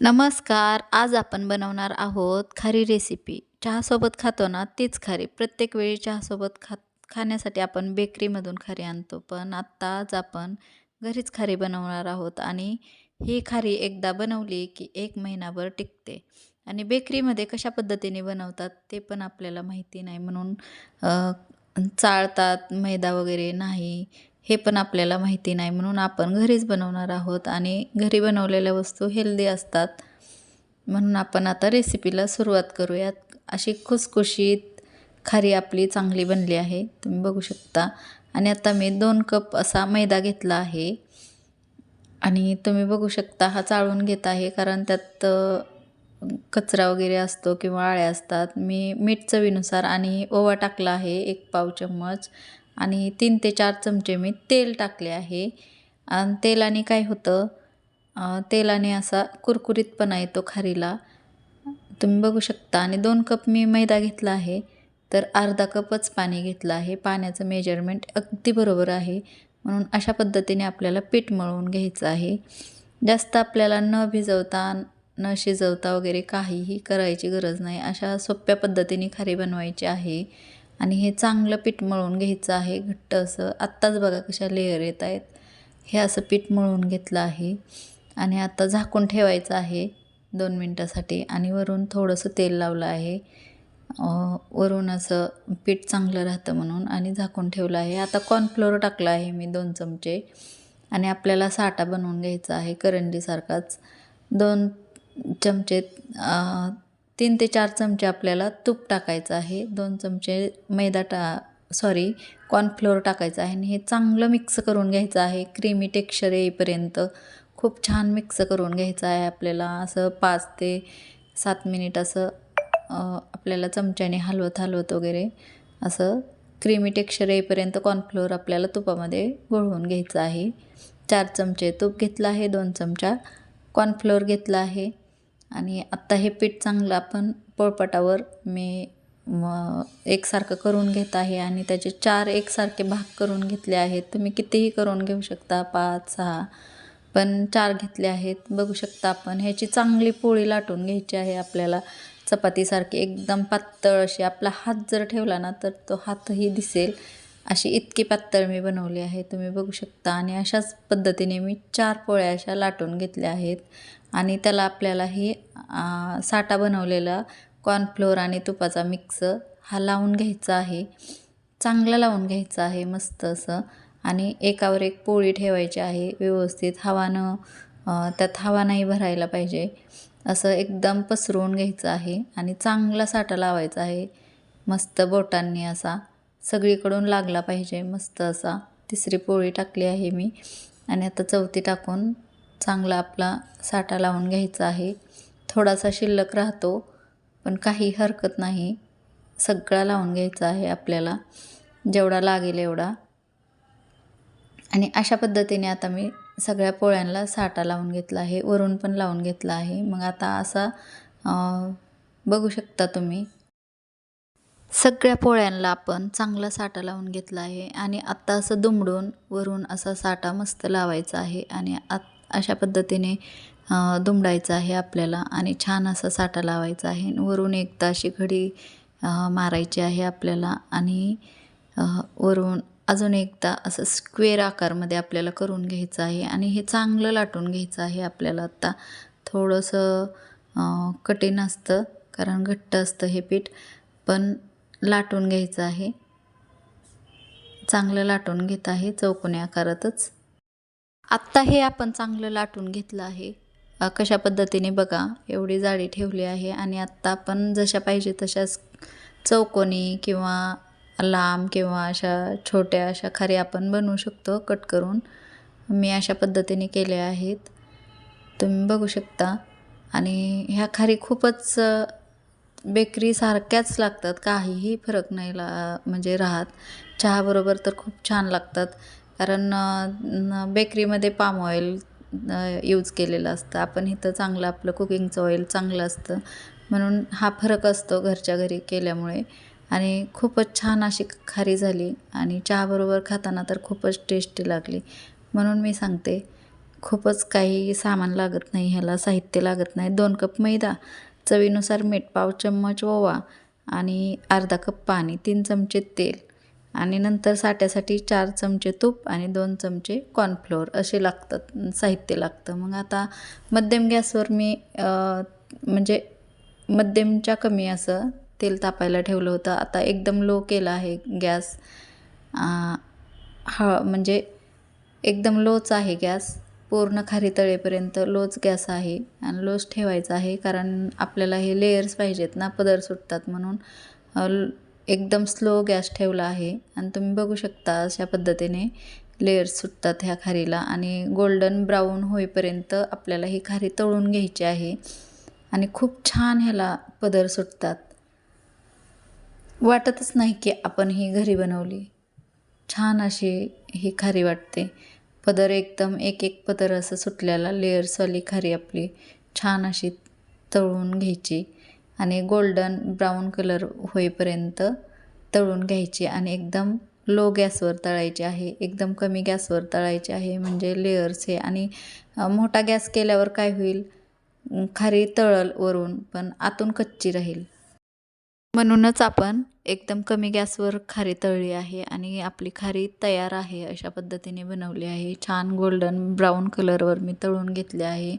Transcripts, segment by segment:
नमस्कार आज आपण बनवणार आहोत खारी रेसिपी चहासोबत खातो ना तीच खारी. प्रत्येक वेळी चहासोबत खा खाण्यासाठी आपण बेकरीमधून खारी आणतो. पण आत्ता आज आपण घरीच खारी बनवणार आहोत आणि ही खारी एकदा बनवली की एक महिनाभर टिकते. आणि बेकरीमध्ये कशा पद्धतीने बनवतात ते पण आपल्याला माहिती नाही. म्हणून चाळतात मैदा वगैरे नाही. हे पण आपल्याला माहिती नाही. म्हणून आपण घरीच बनवणार आहोत आणि घरी बनवलेल्या वस्तू हेल्दी असतात. म्हणून आपण आता रेसिपीला सुरुवात करूयात. अशी खुसखुशीत खारी आपली चांगली बनली आहे. तुम्ही बघू शकता. आणि आता मी दोन कप असा मैदा घेतला आहे. आणि तुम्ही बघू शकता हा चाळून घेत आहे. कारण त्यात कचरा वगैरे असतो किंवा आळ्या असतात. मी मीठ चवीनुसार आणि ओवा टाकला आहे. एक पाव चम्मच. आणि तीन ते चार चमचे मी तेल टाकले आहे. आणि तेलाने काय होतं तेलाने असा कुरकुरीतपणा येतो खारीला. तुम्ही बघू शकता. आणि दोन कप मी मैदा घेतला आहे. तर अर्धा कपच पाणी घेतलं आहे. पाण्याचं मेजरमेंट अगदी बरोबर आहे. म्हणून अशा पद्धतीने आपल्याला पीठ मळवून घ्यायचं आहे. जास्त आपल्याला न भिजवता न शिजवता वगैरे काहीही करायची गरज नाही. अशा सोप्या पद्धतीने खारी बनवायची आहे. आणि हे चांगलं पीठ मळून घ्यायचं आहे. घट्ट असं. आत्ताच बघा कशा लेअर येत आहेत. हे असं पीठ मळून घेतलं आहे. आणि आता झाकून ठेवायचं आहे दोन मिनटासाठी. आणि वरून थोडंसं तेल लावलं आहे. वरून असं पीठ चांगलं राहतं म्हणून आणि झाकून ठेवलं आहे. आता कॉर्नफ्लोअर टाकलं आहे मी दोन चमचे. आणि आपल्याला साठा बनवून घ्यायचा आहे करंजीसारखाच. दोन चमचे तीन ते चार चमचे आपल्याला तूप टाकायचं आहे. दोन चमचे मैदा टा सॉरी कॉर्नफ्लोअर टाकायचं आहे. आणि हे चांगलं मिक्स करून घ्यायचं आहे. क्रीमी टेक्स्चर येईपर्यंत खूप छान मिक्स करून घ्यायचं आहे आपल्याला. असं पाच ते सात मिनिट असं आपल्याला चमच्याने हलवत हलवत वगैरे असं क्रीमी टेक्स्चर येईपर्यंत कॉर्नफ्लोअर आपल्याला तुपामध्ये घोळवून घ्यायचं आहे. चार चमचे तूप घेतलं आहे. दोन चमचा कॉर्नफ्लोअर घेतला आहे. आणि आत्ता हे पीठ चांगलं आपण पोळपाटावर मी एकसारखं करून घेत आहे आणि त्याचे चार एकसारखे भाग करून घेतले आहेत. तुम्ही कितीही करून घेऊ शकता पाच सहा पण चार घेतले आहेत. बघू शकता आपण ह्याची चांगली पोळी लाटून घ्यायची आहे आपल्याला. चपातीसारखी एकदम पातळ अशी आपला हात जर ठेवला ना तर तो हातही दिसेल. अशी इतकी पातळ मी बनवली आहे तुम्ही बघू शकता. आणि अशाच पद्धतीने मी चार पोळ्या अशा लाटून घेतल्या आहेत. आणि त्याला आपल्याला ही साठा बनवलेला कॉर्नफ्लोअर आणि तुपाचा मिक्स हा लावून घ्यायचा आहे. चांगला लावून घ्यायचा आहे मस्त असं. आणि एकावर एक पोळी ठेवायची आहे व्यवस्थित हवानं त्यात हवा नाही भरायला पाहिजे. असं एकदम पसरवून घ्यायचं आहे. आणि चांगला साठा लावायचा आहे मस्त बोटांनी असा. सगळीकडून लागला पाहिजे मस्त असा. तिसरी पोळी टाकली आहे मी. आणि आता चौथी टाकून चांगला आपला साठा लावून घ्यायचा आहे. थोडासा शिल्लक राहतो पण काही हरकत नाही. सगळा लावून घ्यायचा आहे आपल्याला जेवढा लागेल एवढा. आणि अशा पद्धतीने आता मी सगळ्या पोळ्यांना साठा लावून घेतला आहे वरून पण लावून घेतला आहे. मग आता असा बघू शकता तुम्ही. सगळ्या पोळ्यांना आपण चांगला साठा लावून घेतला आहे आणि आत्ता असं दुमडून वरून असा साठा मस्त लावायचा आहे आणि आत अशा पद्धतीने दुमडायचं आहे आपल्याला आणि छान असा साठा लावायचा आहे. आणि वरून एकदा अशी घडी मारायची आहे आपल्याला आणि वरून अजून एकदा असं स्क्वेअर आकारमध्ये आपल्याला करून घ्यायचं आहे आणि हे चांगलं लाटून घ्यायचं आहे आपल्याला आत्ता. थोडंसं कठीण असतं कारण घट्ट असतं हे पीठ पण लाटून घ्यायचं आहे. चांगलं लाटून घेत आहे चौकोनी आकारातच. आत्ता हे आपण चांगलं लाटून घेतलं आहे. कशा पद्धतीने बघा एवढी जाडी ठेवली आहे आणि आत्ता आपण जशा पाहिजे तशाच चौकोनी किंवा लांब किंवा अशा छोट्या अशा खारी आपण बनवू शकतो कट करून. मी अशा पद्धतीने केल्या आहेत. तुम्ही बघू शकता. आणि ह्या खारी खूपच बेकरीसारख्याच लागतात काहीही फरक नाही ला म्हणजे राहत. चहाबरोबर तर खूप छान लागतात. कारण बेकरीमध्ये पाम ऑइल यूज केलेलं असतं. आपण इथं चांगलं आपलं कुकिंगचं ऑइल चांगलं असतं. म्हणून हा फरक असतो घरच्या घरी केल्यामुळे. आणि खूपच छान अशी खारी झाली. आणि चहाबरोबर खाताना तर खूपच टेस्टी लागली. म्हणून मी सांगते खूपच काही सामान लागत नाही ह्याला साहित्य लागत नाही. दोन कप मैदा चवीनुसार मीठ पाव चम्मच ओवा आणि अर्धा कप पाणी तीन चमचे तेल आणि नंतर साठ्यासाठी चार चमचे तूप आणि दोन चमचे कॉर्नफ्लोअर असे लागतात साहित्य लागतं. मग आता मध्यम गॅसवर मी म्हणजे मध्यमच्या कमी असं तेल तापायला ठेवलं होतं. आता एकदम लो केलं आहे गॅस. हा म्हणजे एकदम लोच आहे गॅस. पूर्ण खारी तळेपर्यंत लोच गॅस आहे आणि लोच ठेवायचा आहे कारण आपल्याला हे लेयर्स पाहिजेत ना पदर सुटतात म्हणून. एकदम स्लो गॅस ठेवला आहे आणि तुम्ही बघू शकता अशा पद्धतीने लेयर्स सुटतात ह्या खारीला आणि गोल्डन ब्राऊन होईपर्यंत आपल्याला ही खारी तळून घ्यायची आहे आणि खूप छान ह्याला पदर सुटतात. वाटतच नाही की आपण ही घरी बनवली. छान अशी ही खारी वाटते. पदर एकदम एक एक पदर असं सुटल्याला लेअर्सवाली खारी आपली. छान अशी तळून घ्यायची. आणि गोल्डन ब्राऊन कलर होईपर्यंत तळून घ्यायची. आणि एकदम लो गॅसवर तळायची आहे. एकदम कमी गॅसवर तळायची आहे. म्हणजे लेअर्स हे. आणि मोठा गॅस केल्यावर काय होईल? खारी तळल वरून पण आतून कच्ची राहील. म्हणूनच आपण एकदम कमी गॅसवर खारी तळली आहे आणि आपली खारी तयार आहे अशा पद्धतीने बनवली आहे. छान गोल्डन ब्राऊन कलरवर मी तळून घेतले आहे.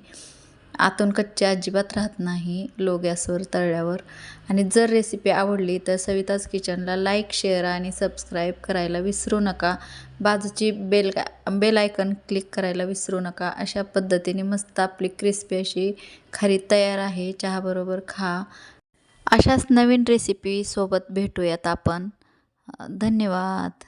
आतून कच्चे अजिबात राहत नाही लो गॅसवर तळल्यावर. आणि जर रेसिपी आवडली तर सविताज किचनला लाईक शेअर आणि सबस्क्राईब करायला विसरू नका. बाजूची बेल बेल आयकन क्लिक करायला विसरू नका. अशा पद्धतीने मस्त आपली क्रिस्पी अशी खारी तयार आहे. चहाबरोबर खा. अशाच नवीन रेसिपीसोबत भेटूयात आपण. धन्यवाद.